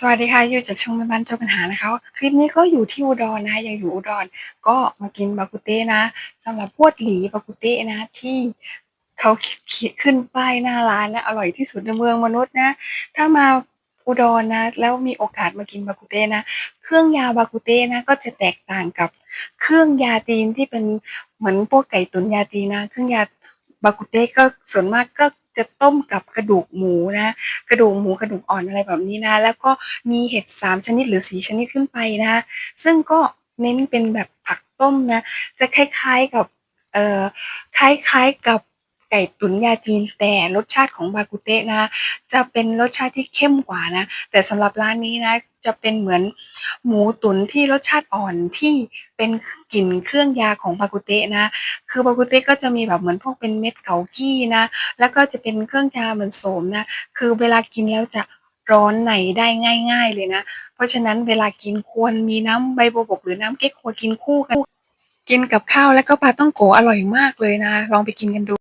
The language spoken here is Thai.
สวัสดีค่ะอยู่จากช่องแม่บ้านเจ้าปัญหานะคะคลิปนี้ก็อยู่ที่อุดรนะยังอยู่อุดรก็มากินบากุเต้นะสำหรับพวดหลีบากุเต้นะที่เขาขึ้นป้ายหน้าร้านนะอร่อยที่สุดในเมืองมนุษย์นะ ถ้ามาอุดรนะ แล้วมีโอกาสมากินบากุเต้นะ เครื่องยาบากุเต้นะก็จะแตกต่างกับเครื่องยาจีนที่เป็นเหมือนพวกไก่ตุ๋นยาจีนนะ เครื่องยาบากุเต้ก็ส่วนมากก็ จะต้มกับกระดูกหมูนะ กระดูกหมูกระดูกอ่อนอะไรแบบนี้นะ แล้วก็มีเห็ดสามชนิดหรือสีชนิดขึ้นไปนะ ซึ่งก็เน้นเป็นแบบผักต้มนะ จะคล้ายๆกับเอ่อคล้ายๆกับ ก่ตุ๋นยาจีนแต่รสชาติของบากุเตะนะ จะเป็นรสชาติที่เข้มกว่านะ แต่สำหรับร้านนี้นะ จะเป็นเหมือนหมูตุ๋นที่รสชาติอ่อนที่เป็นกลิ่นเครื่องยาของบากุเตะนะ คือบากุเตะก็จะมีแบบเหมือนพวกเป็นเม็ดเกากี้นะ แล้วก็จะเป็นเครื่องยาเหมือนโสมนะ คือเวลากินแล้วจะร้อนในได้ง่าย ๆ เลยนะ เพราะฉะนั้นเวลากินควรมีน้ำใบบัวบกหรือน้ำเก๊กฮวยกินคู่กัน กินกับข้าวแล้วก็ปลาต้องโกอร่อยมากเลยนะ ลองไปกินกันดู